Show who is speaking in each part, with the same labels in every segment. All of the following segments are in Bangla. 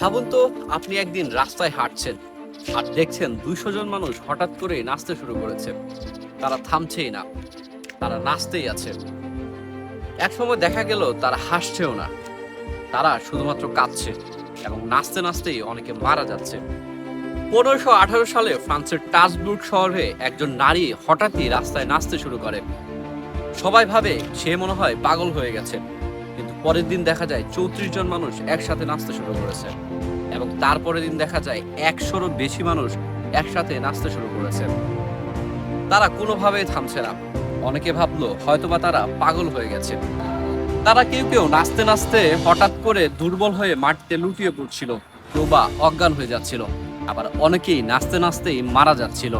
Speaker 1: ভাবুন তো, আপনি একদিন রাস্তায় হাঁটছেন। আর দেখছেন দুইশো জন মানুষ হঠাৎ করে নাচতে শুরু করেছে। তারা থামছেই না। তারা নাচতেই আছে। একসময় দেখা গেল তারা হাসছেও না। তারা শুধুমাত্র কাঁদছে এবং নাচতে নাচতেই অনেকে মারা যাচ্ছে। পনেরোশো আঠারো সালে ফ্রান্সের টাসবুর্গ শহরে একজন নারী হঠাৎই রাস্তায় নাচতে শুরু করে। সবাই ভাবে সে মনে হয় পাগল হয়ে গেছে। পরের দিন দেখা যায় চৌত্রিশ জন মানুষ একসাথে নাচতে শুরু করেছে। এবং তারপরের দিন দেখা যায় একশোরও বেশি মানুষ একসাথে নাচতে শুরু করেছে। তারা কোনোভাবেই থামছে না। অনেকে ভাবলো, হয়তোবা তারা পাগল হয়ে গেছে। তারা কেউ কেউ নাচতে নাচতে হঠাৎ করে দুর্বল হয়ে মাটিতে লুটিয়ে পড়ছিল, কেউ বা অজ্ঞান হয়ে যাচ্ছিল। আবার অনেকেই নাচতে নাচতেই মারা যাচ্ছিল।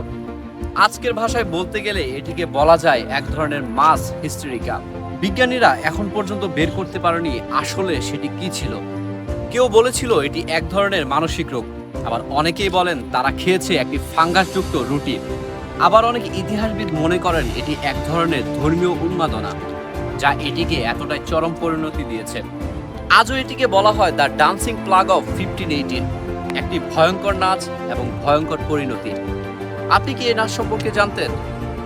Speaker 1: আজকের ভাষায় বলতে গেলে এটিকে বলা যায় এক ধরনের মাস হিস্টেরিকা বিজ্ঞানীরা এখন পর্যন্ত বের করতে পারেনি আসলে সেটি কি ছিল। কেউ বলেছিল এটি এক ধরনের মানসিক রোগ, আবার অনেকেই বলেন তারা খেয়েছে একটি ফাঙ্গাসযুক্ত রুটি। আবার অনেক ইতিহাসবিদ মনে করেন এটি এক ধরনের ধর্মীয় উন্মাদনা, যা এটিকে এতটাই চরম পরিণতি দিয়েছে। আজও এটিকে বলা হয় the dancing plague of fifteen eighteen, একটি ভয়ঙ্কর নাচ এবং ভয়ঙ্কর পরিণতি। আপনি কি এই নাচ সম্পর্কে জানতেন?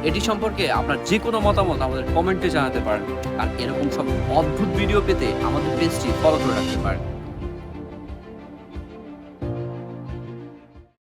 Speaker 1: এটি সম্পর্কে আপনার যে কোনো মতামত আমাদের কমেন্টে জানাতে পারেন। আর এরকম সব অদ্ভুত ভিডিও পেতে আমাদের পেজটি ফলো করে রাখতে পারেন।